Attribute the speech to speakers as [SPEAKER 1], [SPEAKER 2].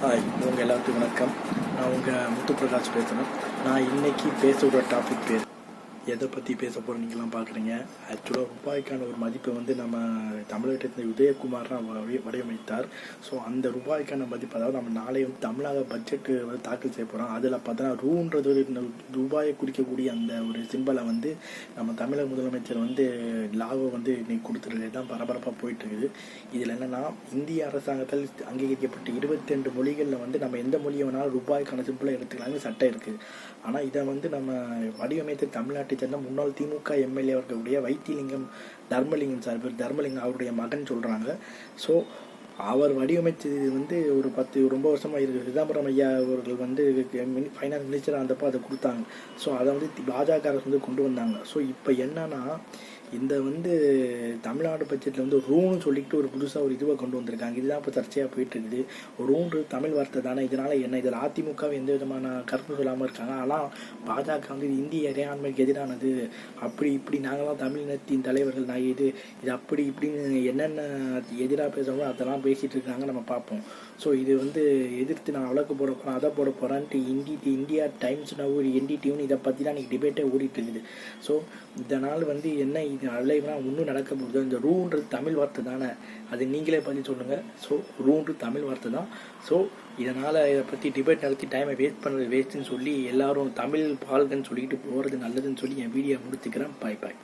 [SPEAKER 1] Hi உங்கள் எல்லாத்துக்கும் வணக்கம். நான் உங்கள் முத்து பிரகாஷ் பேசுகிறேன் நான் இன்றைக்கி பேசுகிற டாபிக் பேர் எதை பற்றி பேச போகிறோம் நீங்களாம் பார்க்குறீங்க ஆக்சுவலாக ரூபாய்க்கான ஒரு மதிப்பை வந்து நம்ம தமிழகத்தில் உதயகுமார் தான் வடி- வடிவமைத்தார். ஸோ அந்த ரூபாய்க்கான மதிப்பு அதாவது நம்ம நாளை வந்து தமிழக பட்ஜெட்டு வந்து தாக்கல் செய்ய போகிறோம் அதில் பார்த்தோன்னா ரூன்றது ஒரு ரூபாயை குறிக்கக்கூடிய அந்த ஒரு சிம்பலை வந்து நம்ம தமிழக முதலமைச்சர் வந்து லாவை வந்து இன்னைக்கு கொடுத்துருது தான் பரபரப்பாக போயிட்டு இருக்குது இதில் என்னென்னா இந்திய அரசாங்கத்தால் அங்கீகரிக்கப்பட்ட இருபத்தி ரெண்டு மொழிகளில் வந்து நம்ம எந்த மொழியை வேணாலும் ரூபாய்க்கான சிம்பிளை எடுத்துக்கலாம்னு சட்டம் இருக்குது ஆனால் இதை வந்து நம்ம வடிவமைத்த தமிழ்நாட்டை சேர்ந்த முன்னாள் திமுக எம்எல்ஏ இருக்கக்கூடிய வைத்திலிங்கம் தர்மலிங்கம் சார் பேர் தர்மலிங்கம் அவருடைய மகன் சொல்கிறாங்க ஸோ அவர் வடிவமைச்சது வந்து ஒரு பத்து ரொம்ப வருஷமாக இருக்குது சிதம்பரம் ஐயா அவர்கள் வந்து ஃபைனான்ஸ் மினிஸ்டர் அந்தப்போ அதை கொடுத்தாங்க. ஸோ அதை வந்து பாஜக அரசு வந்து கொண்டு வந்தாங்க. ஸோ இப்போ என்னன்னா இந்த வந்து தமிழ்நாடு பட்ஜெட்டில் வந்து ரூன்னு சொல்லிட்டு ஒரு புதுசாக ஒரு இதுவை கொண்டு வந்திருக்காங்க. இதுதான் இப்போ சர்ச்சையாக போயிட்டு இருக்குது தமிழ் வார்த்தை தானே. இதனால் என்ன? இதில் அதிமுக எந்த விதமான கருத்து சொல்லாமல் இருக்காங்க. ஆனால் பாஜக வந்து இந்திய இறையாண்மைக்கு எதிரானது. அப்படி இப்படி நாங்களாம் தமிழினத்தின் தலைவர்கள். நான் இது இது அப்படி இப்படின்னு என்னென்ன எதிராக பேசுகிறோமோ அதெல்லாம் பேசிகிட்டு இருக்காங்க நம்ம பார்ப்போம். ஸோ இது வந்து எதிர்த்து நான் வழக்கு போட போகிறேன் அதை போட போகிறேன்ட்டு இந்தி இந்தியா டைம்ஸ் நவ் ஒரு என்டிடியூன்னு இதை பற்றி தான் இன்றைக்கி டிபேட்டே ஓடிட்டு இருக்குது. ஸோ இதனால் வந்து என்ன இது? அலைவனா ஒன்றும் நடக்க போகுது இந்த ரூன்றது தமிழ் வார்த்தை தானே? அது நீங்களே பதில் சொல்லுங்கள் ஸோ ரூன்றது தமிழ் வார்த்தை தான். ஸோ இதனால் இதை பற்றி டிபேட் நடத்தி டைமை வேஸ்ட் பண்ணுறது வேஸ்ட்டுன்னு சொல்லி எல்லாரும் தமிழ் பால்கன்னு சொல்லிட்டு போகிறது நல்லதுன்னு சொல்லி என் வீடியோ முடித்துக்கிறேன் பாய் பாய்